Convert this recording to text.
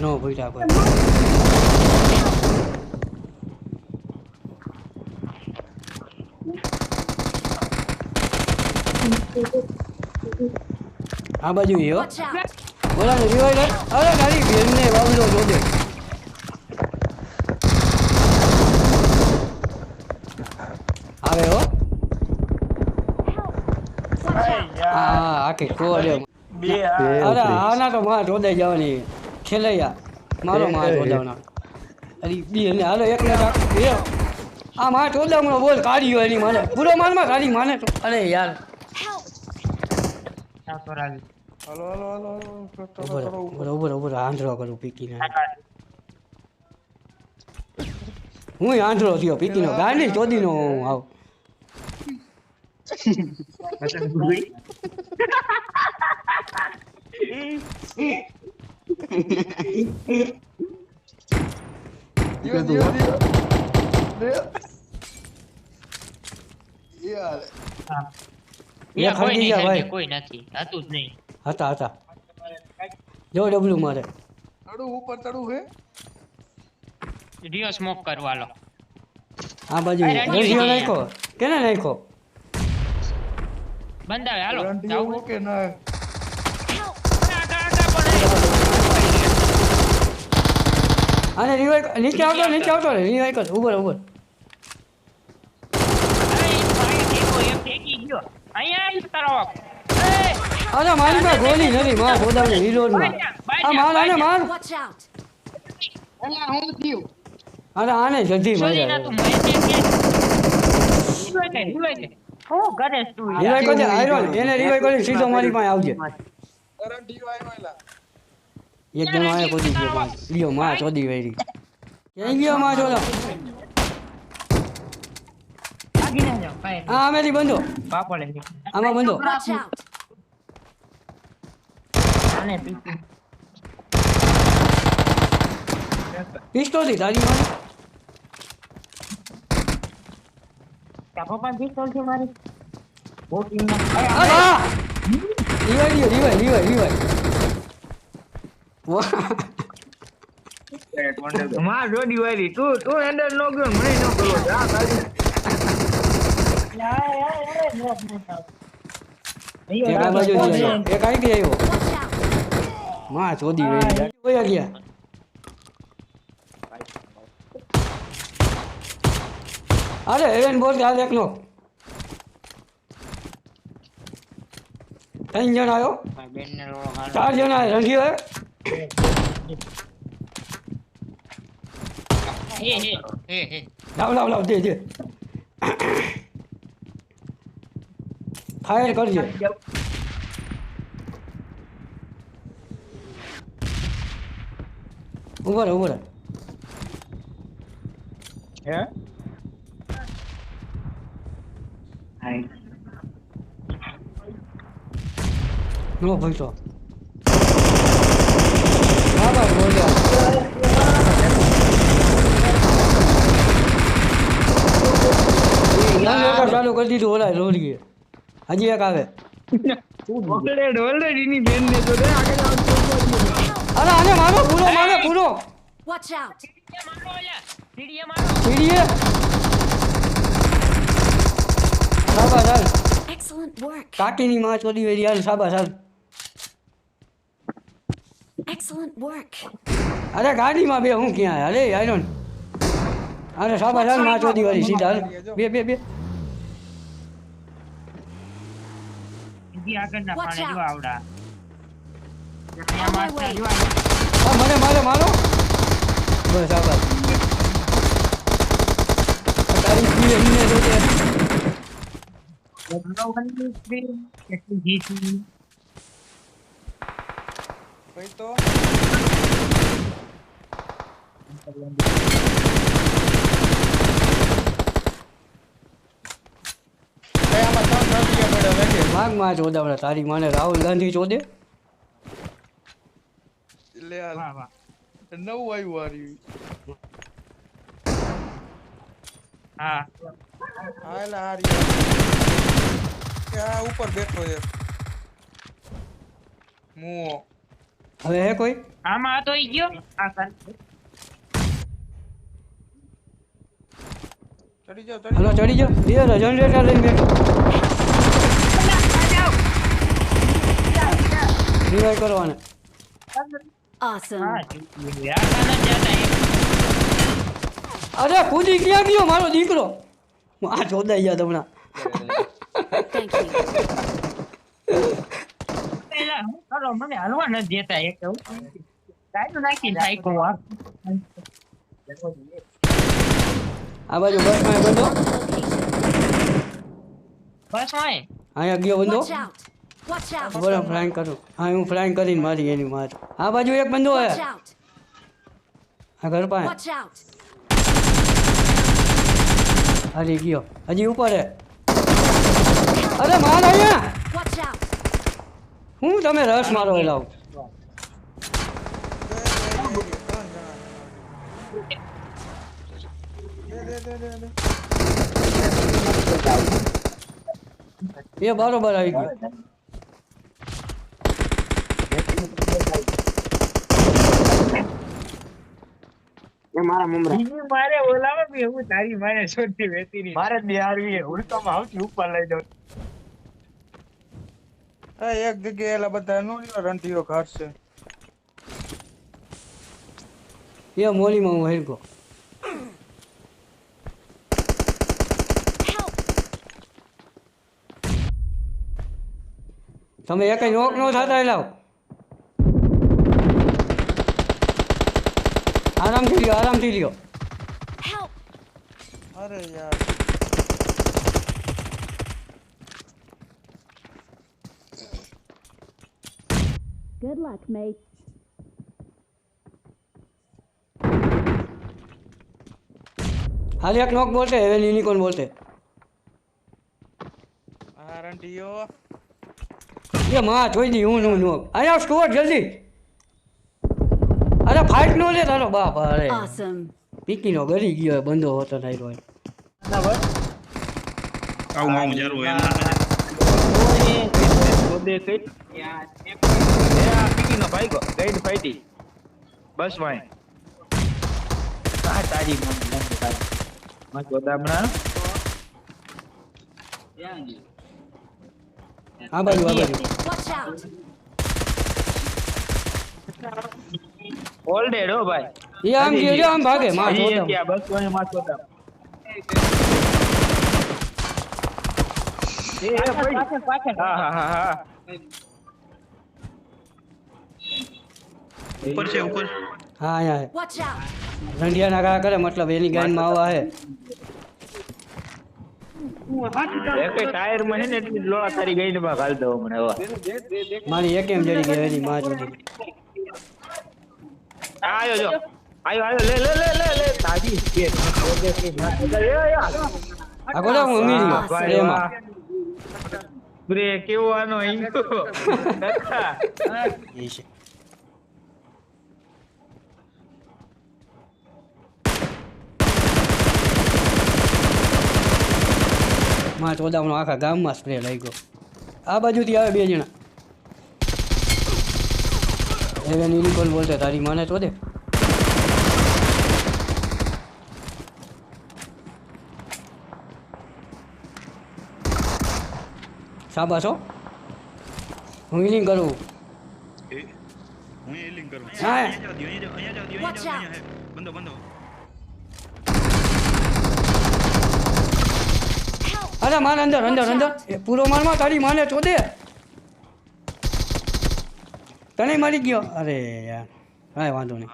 નો ભૂલ્યા કોઈ. આ બાજુ out! ઓલા ને રિવાઈવ અરે તારી બેનને બાબલો જોજે. આવે હો. હા આખી કોડે બે અરે આના તો માં જોડે જવાની ખેલૈયા. મારો માર જોડાવના અરે બી ને હાલો એક ને રાખ. બે. આ માર જોડાવનો બોલ કાઢી હોય એની માને. પૂરો માનમાં કાઢી માને તો. અરે યાર! હલો ઊભો ઊભો ઊભો આંધળો કરું પીકીને. હું આંધળો થયો પીકીનો. ગાંડી ચોદીનો હું આવ. દિયો, દિયો, દિયો. દિયો. યાર એ ખાઈ ગયા ભાઈ કોઈ નથી હતું જ નહીં હતા હતા જો ડબલું મારે ચડું ઉપર ચડું હે રિયો સ્મોક કરવા લો આ બાજુ અરે, રંડી રંધિયો ગયા. નાખ્યો કેને નાખ્યો બંધાવે હાલો રંડીઓ જાવું કે ના આને રિવાઈવ નીચે આવતો નીચે આવતો રે રિવાઈવ કર ઉપર ઉપર અરે મારી પાસે ગોલી નથી માર ગોદામની હિરોનમાં આ માર આને માર અરે આને જલ્દી મારે રિવાઈવ કરજે આયરો એને રિવાઈવ કરી સીધો મારી પાસે આવજે. કરંટ આવ્યો એલા એક જણો આયા કૂદી ગયો માં લ્યો માં ચોદી વેરી કે લ્યો માં ચોદા આ મેલી બંધો. આમાં બંધો. Watch out! પિસ્તોલથી તારી મારી. અરે આ! રિવાઈવ લ્યો, રિવાઈવ રિવાઈવ રિવાઈવ વાહ માં તું તું અંદર નો ગયો મને નો. આ બાજુ એક આવ્યો? માં ઓયા ગયા અરે એવેન બોલ એક નો ત્રણ જણ આવ્યો. ચાર જણા રંગી đâu đâu đâu đi đi thấy có đâu dạ. đúng rồi đâu. rồi yeah. Hay. Đúng rồi, vâng. ચાલુ કરી દીધું ઓલા રોડીએ હજી એક આવે ઓલરેડ ઓલરેડ એની બેન ને તો દે આગળ આવતો અરે આને મારો પૂરો મારે પૂરો Watch out! સીડીએ સાબા ચાલ Excellent work! કાકીની માં ચોરી વેરી હાલ સાબા ચાલ Excellent work! અરે ગાડીમાં બે હું ક્યાં અરે આયરોન અરે સાબા ચાલ માં ચોરી વાળી સીધા હાલ બે બે બે Watch out. આવડા On my way! હા મને મારો મારો બસ આભાર તારી પીએ એમને જોજે કઈ તો માગમાં ચોદાવડા તારી માને રાહુલ ગાંધી ચોદે. લે આ નવું આવ્યું હારી હા. આ ઉપર બેઠો છે. મુઓ હવે હે કોઈ? આમાં તો ઈ ગયો? આ સર. ચડી જાઓ ચડી જાઓ. એ જનરેટર લઈને બેઠો. રિવાઈવ કરવાને. Awesome. અરે કૂદી ક્યાં ગયો? મારો દીકરો. આ જોદાઈ ગયા તમને Thank you. હું મને હલવા નથી દેતા એક તો ગાડું નાખીને થાક્યો આ આ બાજુ બસમાં બંધો. બસ હોય અહીંયા ગયો બંધો. Watch out. Watch out. બરાબર ફ્લાઇંગ કરું હા હું ફ્લાઇંગ કરીને મારી એની માર આ બાજુ એક બંધો હે Watch out. આ ઘર પાસે Watch out. હારી ગયો હજી ઉપર હે અરે માર અહીંયા Watch out. હું તમે રસ મારો એ લાવ દે દે દે દે દે એ બરોબર આવી ગયો ઈ મારે બોલાવે બી હું તારી મારે છોડી વેતી ની મારે જ બિહારવી હે ઉડતામાં આવતી ઉપર લઈ જાઉં હા એક જગ્યાએ એલા બધા નો લ્યો રંટીઓ કાઢશે એ મોલીમાં હું હેરકો Help. તમે એક નોક નો થતા લાવ आराम से लियो आराम से लियो। अरे यार। Good luck, mate. हालिया नॉक बोलते हैं वेल यूनिकॉर्न बोलते। हाँ, हैं आरंटियो ये माँ छोड़ दी हूँ नो नो आया स्टोर जल्दी। અરે ફાઇટ નો લે તારો બાપ અરે. પીકી પીકીનો ગરી ગયો બંધો હોતો થાય રોય આવું આવું જરૂર એમ ના. કઈ પીકી નો ભાઈ ગો ગાઈડ ફાઈટી બસ ભાઈ આ તારી મન તારી ગોદામણા. આ બાજુ આ બાજુ. Watch out. ઓલ્ડેડ હો ભાઈ એ આમ ગયો જો આમ ભાગે માં ઈ જોતા ત્યાં બસ ભાઈ માં ગોદામ એ એ ભાઈ હા હા હા હા ઉપર છે ઉપર હા અહીંયા હે. Watch out. રંડિયાના ઘા કરે મતલબ એની ગાયનમાં આવા હે એક ટાયર માં હે ને એટલી લોડા તારી ગાઈડ માં ઘાલ દો મને હવે મારી એક એમ જડી ગઈ એની માં જોડી આયો જો. આયો આયો લે લે લે લે લે. તાજી છે. આ હું અમીર ગયો ભાઈ એમાં વાહ કેવો આનો ઈંગો કાકા એ છે. માં ચોદામણો આખા ગામમાં સ્પ્રે લઈ ગયો આ બાજુથી આવે બે જણા. હવે નિરિકોલ બોલતે તારી માને તો દે. શાબાશ હો. હું હિલિંગ કરું. હું હા. અહીંયા અહીંયા. બંધો બંધો. અરે માર અંદર અંદર અંદર. પૂરો મારમાં તારી માને તો દે. તને મરી ગયો? અરે યાર કાંઈ વાંધો નહીં.